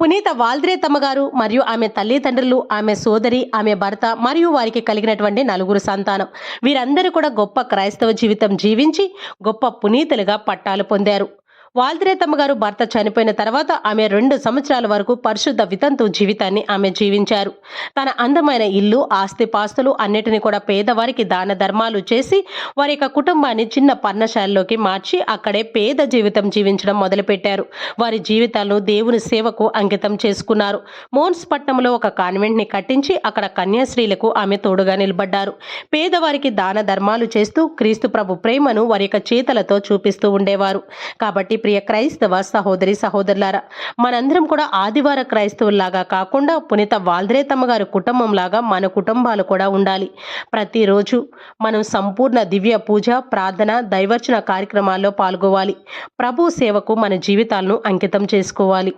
పునీత వాల్ద్రే తమ్మగారు మరియు ఆమె తల్లిదండ్రులు ఆమె సోదరి ఆమె భర్త మరియు వారికి కలిగినటువంటి నలుగురు సంతానం. వీరందరూ కూడా గొప్ప క్రైస్తవ జీవితం జీవించి గొప్ప పునీతులుగా పట్టాలు పొందారు. వాల్ద్రేతమ్మ గారు భర్త చనిపోయిన తర్వాత ఆమె రెండు సంవత్సరాల వరకు పరిశుద్ధ వితంతు జీవితాన్ని ఆమె జీవించారు. తన అందమైన ఇల్లు ఆస్తిపాస్తులు అన్నిటిని కూడా పేదవారికి దాన ధర్మాలు చేసి వారి యొక్క కుటుంబాన్ని చిన్న పర్ణశాలలోకి మార్చి అక్కడే పేద జీవితం జీవించడం మొదలుపెట్టారు. వారి జీవితాలను దేవుని సేవకు అంకితం చేసుకున్నారు. మోన్స్ పట్నంలో ఒక కాన్వెంట్ని కట్టించి అక్కడ కన్యాశ్రీలకు ఆమె తోడుగా నిలబడ్డారు. పేదవారికి దాన ధర్మాలు చేస్తూ క్రీస్తు ప్రభు ప్రేమను వారి యొక్క చేతలతో చూపిస్తూ ఉండేవారు. కాబట్టి ప్రియ క్రైస్తవ సహోదరి సహోదరులారా మనందరం కూడా ఆదివార క్రైస్తవుల్లాగా కాకుండా పునీత వాల్ద్రేతమ్మ గారి కుటుంబంలాగా మన కుటుంబాలు కూడా ఉండాలి. ప్రతిరోజు మనం సంపూర్ణ దివ్య పూజ ప్రార్థన దైవర్చన కార్యక్రమాల్లో పాల్గొవాలి. ప్రభు సేవకు మన జీవితాలను అంకితం చేసుకోవాలి.